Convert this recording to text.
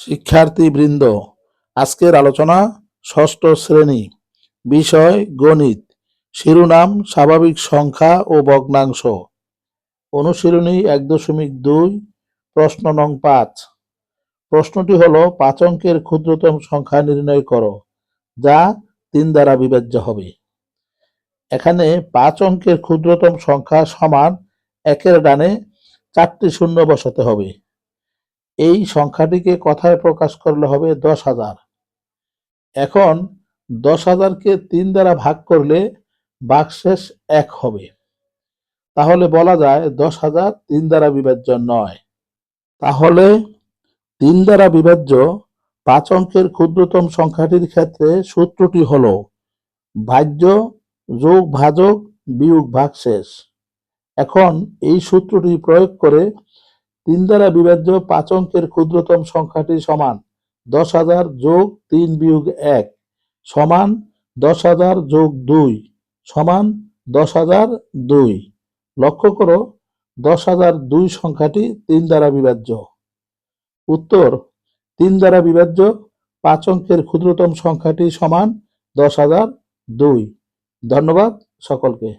শিক্ষার্থীবৃন্দ, আজকের আলোচনা ষষ্ঠ শ্রেণি, বিষয় গণিত, শিরোনাম স্বাভাবিক সংখ্যা ও ভগ্নাংশ। অনুশীলনী এক দশমিক দুই, প্রশ্ন নং পাঁচ। প্রশ্নটি হলো, পাঁচ অঙ্কের ক্ষুদ্রতম সংখ্যা নির্ণয় করো, যা তিন দ্বারা বিভাজ্য হবে। এখানে পাঁচ অঙ্কের ক্ষুদ্রতম সংখ্যা সমান একের ডানে চারটি শূন্য বসাতে হবে। এই সংখ্যাটিকে কথায় প্রকাশ করলে হবে দশ হাজার। এখন দশ হাজারকে তিন দ্বারা ভাগ করলে ভাগশেষ এক হবে। তাহলে বলা যায় দশ হাজার তিন দ্বারা বিভাজ্য নয়। তাহলে তিন দ্বারা বিভাজ্য পাঁচ অঙ্কের ক্ষুদ্রতম সংখ্যাটির ক্ষেত্রে সূত্রটি হল ভাজ্য যোগ ভাজক বিয়োগ ভাগশেষ। এখন এই সূত্রটি প্রয়োগ করে তিন দ্বারা বিভাজ্য পাঁচ অঙ্কের ক্ষুদ্রতম সংখ্যাটি সমান দশ হাজার যোগ তিন বিয়োগ এক সমান দশ হাজার যোগ দুই সমান দশ হাজার দুই। লক্ষ্য করো, দশ হাজার দুই সংখ্যাটি তিন দ্বারা বিভাজ্য উত্তর, তিন দ্বারা বিভাজ্য পাঁচ অঙ্কের ক্ষুদ্রতম সংখ্যাটি সমান দশ হাজার দুই। ধন্যবাদ সকলকে।